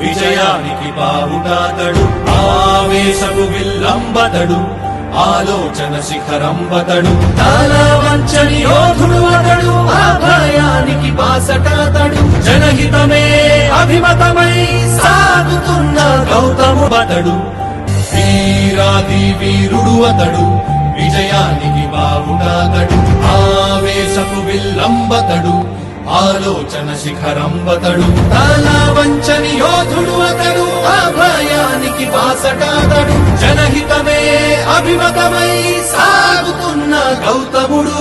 విజయానికి బావుటాతడు ఆవేశపు విల్లంబతడు ఆలోచన శిఖరంబతడు. తల వంచని యోధుడు అతడు ఆ భయానికి బాసటతడు. జనహితమే అభిమతమై సాగుతున్న గౌతము బతడు వీరాది వీరుడు అతడు విజయానికి బావుటాతడు ఆవేశపు విల్లంబతడు. ఆలోచన శిఖరంబతడు తానా వంచని యోధుడు అతడు ఆ భయానికి బాసటాతడు జనహితమే అభిమతమై సాగుతున్న గౌతముడు.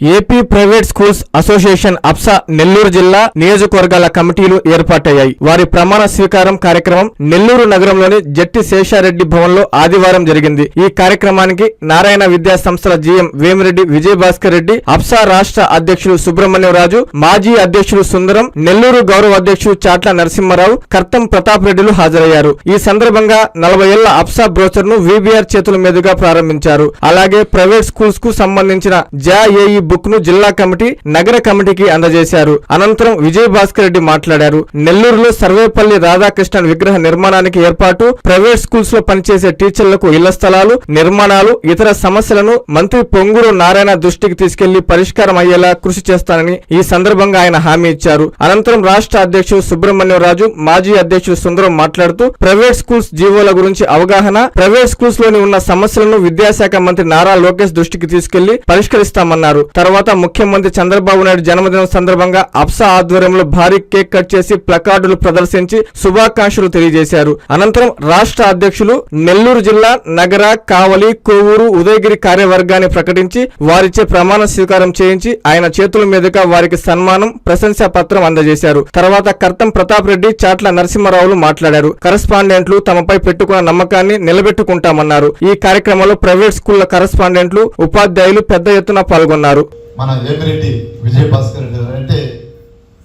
AP private schools association APSA Nellore జిల్లా నియోజకవర్గాల కమిటీలు ఏర్పాటయ్యాయి. వారి ప్రమాణ స్వీకారం కార్యక్రమం నెల్లూరు నగరంలోని జట్టి శేషారెడ్డి భవన్లో ఆదివారం జరిగింది. ఈ కార్యక్రమానికి నారాయణ విద్యా సంస్థల జీఎం వేమిరెడ్డి విజయభాస్కర్ రెడ్డి అప్సా రాష్ట్ర అధ్యక్షులు సుబ్రహ్మణ్యం రాజు మాజీ అధ్యక్షులు సుందరం నెల్లూరు గౌరవ అధ్యక్షులు చాట్ల నరసింహారావు కర్తం ప్రతాప్ రెడ్డిలు హాజరయ్యారు. ఈ సందర్భంగా నలభై ఏళ్ళ అప్సా బ్రోచర్ను వీబీఆర్ చేతుల మీదుగా ప్రారంభించారు. అలాగే ప్రైవేట్ స్కూల్స్కు సంబంధించిన జా ఏఈ బుక్ను జిల్లా కమిటీ నగర కమిటీకి అందజేశారు. అనంతరం విజయ్ భాస్కర్ రెడ్డి మాట్లాడారు. నెల్లూరులో సర్వేపల్లి రాధాకృష్ణన్ విగ్రహ నిర్మాణానికి ఏర్పాటు ప్రైవేట్ స్కూల్స్లో పనిచేసే టీచర్లకు ఇళ్ళ స్థలాలు నిర్మాణాలు ఇతర సమస్యలను మంత్రి పొంగూరు నారాయణ దృష్టికి తీసుకెళ్ళి పరిష్కారం అయ్యేలా కృషి చేస్తానని ఈ సందర్భంగా ఆయన హామీ ఇచ్చారు. అనంతరం రాష్ట్ర అధ్యక్షుడు సుబ్రహ్మణ్యం రాజు మాజీ అధ్యక్షుడు సుందరం మాట్లాడుతూ ప్రైవేట్ స్కూల్స్ జీవోల గురించి అవగాహన ప్రైవేట్ స్కూల్స్లోని ఉన్న సమస్యలను విద్యాశాఖ మంత్రి నారా లోకేష్ దృష్టికి తీసుకెళ్ళి పరిష్కరిస్తామన్నారు. తర్వాత ముఖ్యమంత్రి చంద్రబాబు నాయుడు జన్మదినం సందర్భంగా అప్సా ఆధ్వర్యంలో భారీ కేక్ కట్ చేసి ప్లకార్డులు ప్రదర్శించి శుభాకాంక్షలు తెలియజేశారు. అనంతరం రాష్ట్ర అధ్యక్షులు నెల్లూరు జిల్లా నగర కావలి కోవూరు ఉదయగిరి కార్యవర్గాన్ని ప్రకటించి వారిచే ప్రమాణ స్వీకారం చేయించి ఆయన చేతుల మీదుగా వారికి సన్మానం ప్రశంసా పత్రం అందజేశారు. తర్వాత కర్తం ప్రతాప్ రెడ్డి చాట్ల నరసింహారావులు మాట్లాడారు. కరస్పాండెంట్లు తమపై పెట్టుకున్న నమ్మకాన్ని నిలబెట్టుకుంటామన్నారు. ఈ కార్యక్రమంలో ప్రైవేట్ స్కూళ్ళ కరస్పాండెంట్లు ఉపాధ్యాయులు పెద్ద ఎత్తున పాల్గొన్నారు. మన వేమిరెడ్డి విజయ భాస్కర్ రెడ్డి గారు అంటే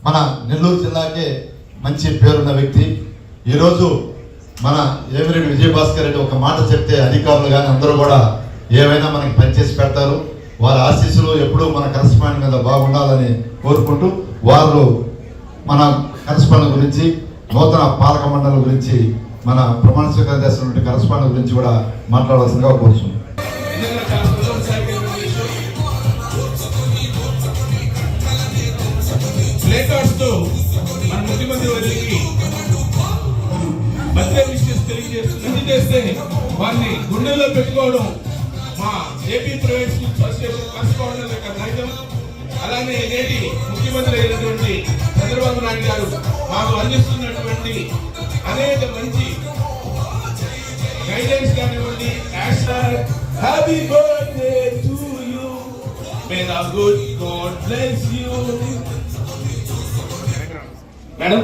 మన నెల్లూరు జిల్లాకే మంచి పేరున్న వ్యక్తి. ఈరోజు మన వేమిరెడ్డి విజయ భాస్కర్ రెడ్డి ఒక మాట చెప్తే అధికారులు కానీ అందరూ కూడా ఏమైనా మనకి పనిచేసి పెడతారు. వారి ఆశీస్సులు ఎప్పుడూ మన కరస్పాండ్ మీద బాగుండాలని కోరుకుంటూ వారు మన కరస్పాండ్ గురించి నూతన పాలక మండలి గురించి మన ప్రమాణ స్వీకారం చేస్తున్నటువంటి కరస్పాండ్ గురించి కూడా మాట్లాడాల్సిందిగా కోరుతున్నాం వారిని గుండెల్లో పెట్టుకోవడం మా ఏపీ ప్రైవేట్ స్కూల్స్ అసోసియేషన్ కలుసుకోవడం యొక్క నైజం అలానే నేటి ముఖ్యమంత్రి అయినటువంటి చంద్రబాబు నాయుడు గారు మాకు అందిస్తున్నటువంటి అనేక మంచి గైడెన్స్ కానివ్వండి happy birthday to you. May the good God bless you madam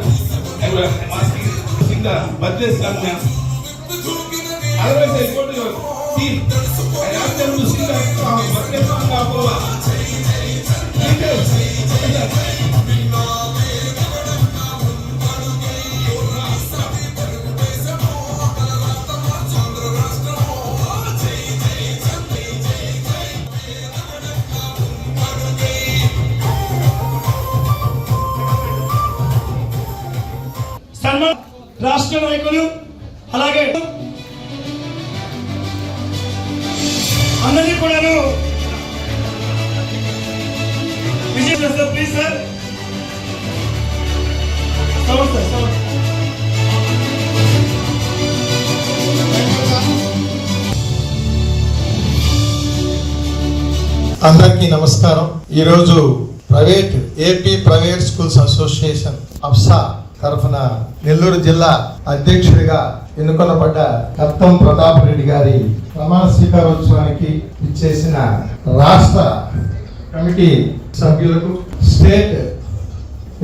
birthday will ask Otherwise, I go to your team. I ask them to sing the song, birthday song of Goa. సన్మాన్ రాష్ట్ర నాయకులు అలాగే అందరినీ కూడాను sir please sir. Sound sir sound అందరికీ నమస్కారం. ఈరోజు private AP private schools association APSA తరఫున నెల్లూరు జిల్లా అధ్యక్షుడిగా ఎన్నుకొనబడ్డ కత్తం ప్రతాప్ రెడ్డి గారి ప్రమాణ స్వీకారోత్సవానికి ఇచ్చేసిన రాష్ట్ర కమిటీ సభ్యులకు స్టేట్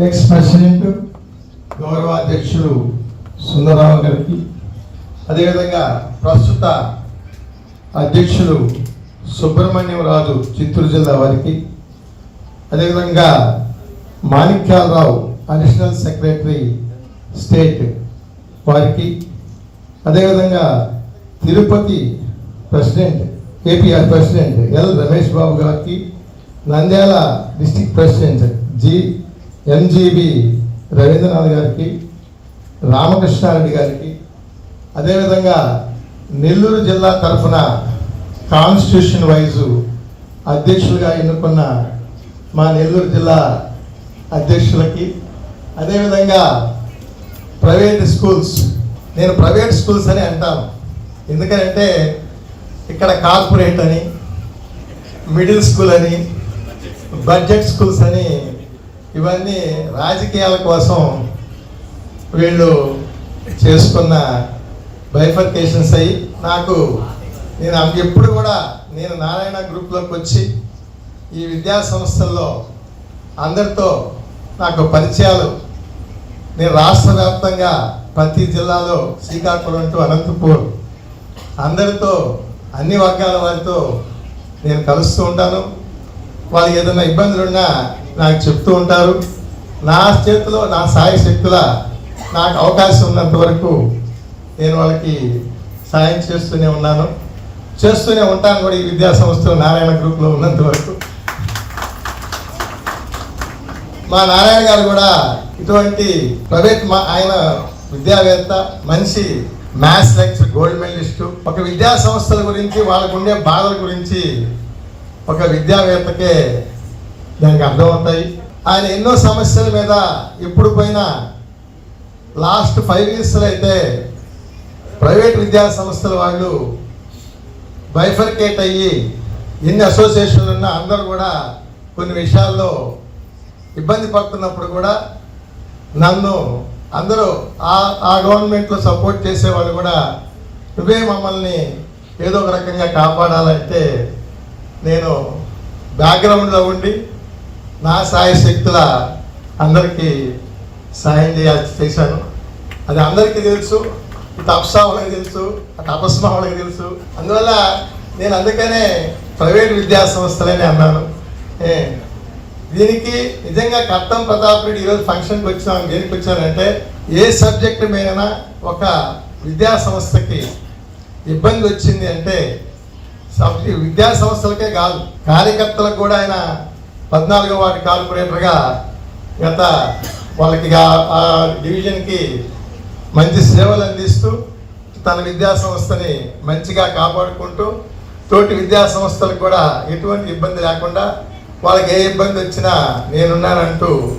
ఎక్స్ ప్రెసిడెంట్ గౌరవ అధ్యక్షులు సుందరరావు గారికి అదేవిధంగా ప్రస్తుత అధ్యక్షులు సుబ్రహ్మణ్యం రాజు చిత్తూరు జిల్లా వారికి అదేవిధంగా మాణిక్యాలరావు అడిషనల్ సెక్రటరీ స్టేట్ వారికి అదేవిధంగా Tirupati president APR president L Ramesh Babu గారికి Nandyal district president G MGB Ravindranath గారికి రామకృష్ణారెడ్డి గారికి అదేవిధంగా నెల్లూరు జిల్లా తరఫున కాన్స్టిట్యూషన్ వైజు అధ్యక్షులుగా ఎన్నుకున్న మా నెల్లూరు జిల్లా అధ్యక్షులకి అదేవిధంగా ప్రైవేట్ స్కూల్స్ నేను ప్రైవేట్ స్కూల్స్ అని అంటాను. ఎందుకంటే ఇక్కడ కార్పొరేట్ అని మిడిల్ స్కూల్ అని బడ్జెట్ స్కూల్స్ అని ఇవన్నీ రాజకీయాల కోసం వీళ్ళు చేసుకున్న బైఫర్కేషన్స్ అయ్యి నాకు నేను ఎప్పుడు కూడా నేను నారాయణ గ్రూప్లోకి వచ్చి ఈ విద్యా సంస్థల్లో అందరితో నాకు పరిచయాలు. నేను రాష్ట్ర వ్యాప్తంగా ప్రతి జిల్లాలో శ్రీకాకుళం టు అనంతపూర్ అందరితో అన్ని వర్గాల వారితో నేను కలుస్తూ ఉంటాను. వాళ్ళకి ఏదైనా ఇబ్బందులు ఉన్నా నాకు చెప్తూ ఉంటారు. నా చేతిలో నా సాయ శక్తుల నాకు అవకాశం ఉన్నంత వరకు నేను వాళ్ళకి సాయం చేస్తూనే ఉన్నాను. చేస్తూనే ఉంటాను కూడా ఈ విద్యా సంస్థలు నారాయణ గ్రూప్లో ఉన్నంత వరకు. మా నారాయణ గారు కూడా ఇటువంటి ప్రైవేట్ మా ఆయన విద్యావేత్త మంచి మ్యాథ్స్ లెక్చర్ గోల్డ్ మెడలిస్టు ఒక విద్యా సంస్థల గురించి వాళ్ళకు ఉండే బాధల గురించి ఒక విద్యావేత్తకే దానికి అర్థమవుతాయి. ఆయన ఎన్నో సమస్యల మీద ఎప్పుడు పోయినా లాస్ట్ ఫైవ్ ఇయర్స్లో అయితే ప్రైవేట్ విద్యా సంస్థల వాళ్ళు బైఫర్కేట్ అయ్యి ఎన్ని అసోసియేషన్లు ఉన్నా అందరూ కూడా కొన్ని విషయాల్లో ఇబ్బంది పడుతున్నప్పుడు కూడా నన్ను అందరూ ఆ ఆ గవర్నమెంట్లో సపోర్ట్ చేసేవాళ్ళు కూడా నువ్వే మమ్మల్ని ఏదో ఒక రకంగా కాపాడాలంటే నేను బ్యాక్గ్రౌండ్లో ఉండి నా సాయ శక్తుల అందరికీ సాయం చేయాల్సి చేశాను. అది అందరికీ తెలుసు ఇటు వాళ్ళకి తెలుసు అటు అపస్మా వాళ్ళకి తెలుసు. అందువల్ల నేను అందుకనే ప్రైవేట్ విద్యా సంస్థలని అన్నాను. ఏ, దీనికి నిజంగా కట్టం ప్రతాప్ రెడ్డి ఈరోజు ఫంక్షన్కి వచ్చినాం. దేనికి వచ్చారంటే ఏ సబ్జెక్ట్ మీద ఒక విద్యా సంస్థకి ఇబ్బంది వచ్చింది అంటే సబ్ విద్యా సంస్థలకే కాదు. కార్యకర్తలకు కూడా ఆయన పద్నాలుగో వాటి కార్పొరేటర్గా గత వాళ్ళకి ఆ- ఆ డివిజన్కి మంచి సేవలు అందిస్తూ తన విద్యా సంస్థని మంచిగా కాపాడుకుంటూ తోటి విద్యా సంస్థలకు కూడా ఎటువంటి ఇబ్బంది లేకుండా వాళ్ళకి ఏ ఇబ్బంది వచ్చినా నేనున్నానంటూ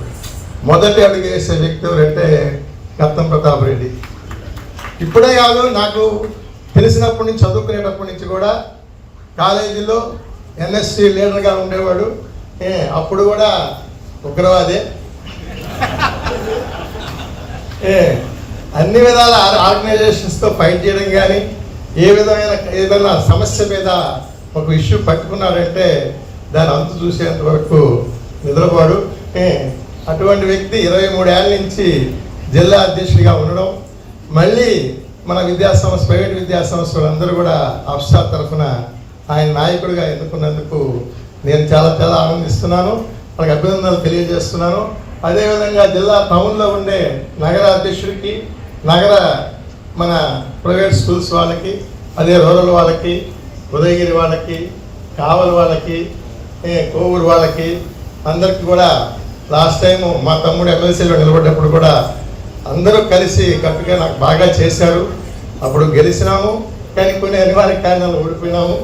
మొదటి అడుగు వ్యక్తి ఎవరంటే కత్తం ప్రతాప్ రెడ్డి. ఇప్పుడే కాదు నాకు తెలిసినప్పటి నుంచి చదువుకునేటప్పటి నుంచి కూడా కాలేజీలో ఎన్ఎస్సి లీడర్గా ఉండేవాడు. ఏ, అప్పుడు కూడా ఉగ్రవాదే. ఏ, అన్ని విధాల ఆర్గనైజేషన్స్తో ఫైట్ చేయడం కానీ ఏ విధమైన ఏదైనా సమస్య మీద ఒక ఇష్యూ పట్టుకున్నారంటే దాని అంత చూసేంత వరకు నిద్రపోడు. అటువంటి వ్యక్తి ఇరవై మూడేళ్ళ నుంచి జిల్లా అధ్యక్షుడిగా ఉండడం మళ్ళీ మన విద్యాసంస్థ ప్రైవేట్ విద్యాసంస్థలు అందరూ కూడా అఫ్సా తరఫున ఆయన నాయకుడిగా ఎన్నుకున్నందుకు నేను చాలా చాలా ఆనందిస్తున్నాను. వాళ్ళకి అభినందనలు తెలియజేస్తున్నాను. అదేవిధంగా జిల్లా టౌన్లో ఉండే నగర అధ్యక్షుడికి నగర మన ప్రైవేట్ స్కూల్స్ వాళ్ళకి అదే రూరల్ వాళ్ళకి ఉదయగిరి వాళ్ళకి కావలి వాళ్ళకి కోవూరు వాళ్ళకి అందరికి కూడా లాస్ట్ టైం మా తమ్ముడు ఎమ్మెల్సీలో నిలబడ్డప్పుడు కూడా అందరూ కలిసి కట్టుగా నాకు బాగా చేశారు. అప్పుడు గెలిచినాము కానీ కొన్ని అనివార్య కారణాలు ఓడిపోయినాము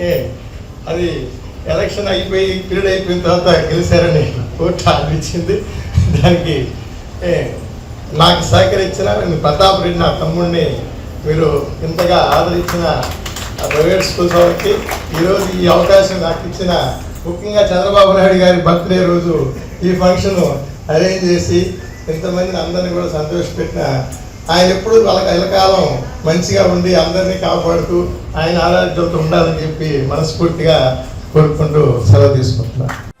ఏ అది ఎలక్షన్ అయిపోయి పీరియడ్ అయిపోయిన తర్వాత గెలిచారని కోర్టు ఆర్డర్ దానికి ఏ, నాకు సహకరించిన నేను ప్రతాప్ రెడ్డి నా తమ్ముడిని మీరు ఇంతగా ఆదరించిన ఆ ప్రైవేట్ స్కూల్స్ వాళ్ళకి ఈరోజు ఈ అవకాశం నాకు ఇచ్చిన ముఖ్యంగా చంద్రబాబు నాయుడు గారి బర్త్డే రోజు ఈ ఫంక్షన్ అరేంజ్ చేసి ఇంతమందిని అందరినీ కూడా సంతోషపెట్టిన ఆయన ఎప్పుడు వాళ్ళకి ఎల్లకాలం మంచిగా ఉండి అందరినీ కాపాడుతూ ఆయన ఆరోగ్యంతో ఉండాలని చెప్పి మనస్ఫూర్తిగా కోరుకుంటూ సెలవు తీసుకుంటున్నాను.